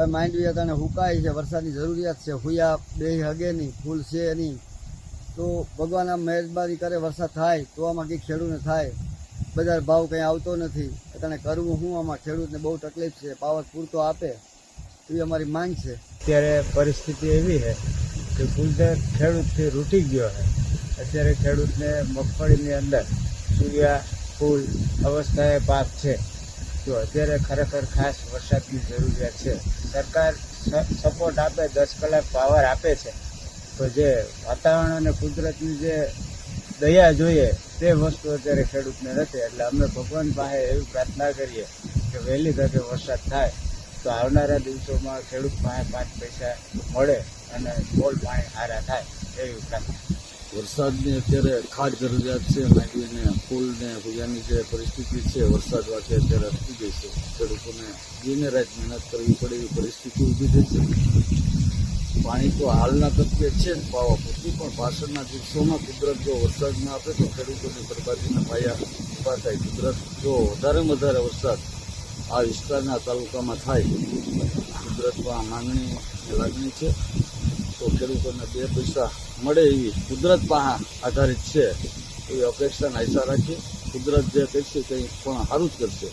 પણ માંડવી તને હુકાય છે, વરસાદની જરૂરિયાત છે. હુયા બે હગે નહીં, ફૂલ છે નહીં. તો ભગવાન આમ મહેરબાની કરે, વરસાદ થાય, તો આમાં કંઈ ખેડૂતને થાય. બજાર ભાવ કંઈ આવતો નથી. અટાણે કરવું હું આમાં? ખેડૂતને બહુ તકલીફ છે. પાવર પૂરતો આપે એવી અમારી માંગ છે. અત્યારે પરિસ્થિતિ એવી છે કે કુલદર ખેડૂતથી રૂટી ગયો છે. અત્યારે ખેડૂતને મગફળીની અંદર સૂર્યા ફૂલ અવસ્થાએ પાક છે. તો અત્યારે ખરેખર ખાસ વરસાદની જરૂરિયાત છે. સરકાર સપોર્ટ આપે, દસ કલાક પાવર આપે છે. તો જે વાતાવરણ અને કુદરતની જે દયા જોઈએ, તે વસ્તુ અત્યારે ખેડૂતને નથી. એટલે અમે ભગવાન પાસે એવી પ્રાર્થના કરીએ કે વહેલી તકે વરસાદ થાય. તો આવનારા દિવસોમાં ખેડૂત પાસે પાંચ પૈસા મળે અને બોલ પાણી સારા થાય, એવી પ્રાર્થના. વરસાદની અત્યારે ખાસ જરૂરિયાત છે માંડવીને ફૂલને ભૂજાની જે પરિસ્થિતિ છે, વરસાદ વાંચે અત્યારે અટકી ગઈ છે. ખેડૂતોને દિને રાત મહેનત કરવી પડે એવી પરિસ્થિતિ ઊભી થઈ છે. પાણી તો હાલના તત્વે છે જ પાવા પૂરતી, પણ પાછળના દિવસોમાં કુદરત જો વરસાદ ન આપે તો ખેડૂતોની બરબાદીના પાયા ઊભા થાય. કુદરત જો વધારેમાં વધારે વરસાદ આ વિસ્તારના તાલુકામાં થાય, કુદરતમાં માંગણી લાગણી છે. તો ખેડૂતોને બે પૈસા મળે એવી કુદરત પાસે આધારિત છે. એવી અપેક્ષાને આશા રાખીએ કુદરત જે કરશે કંઈ પણ સારું જ કરશે.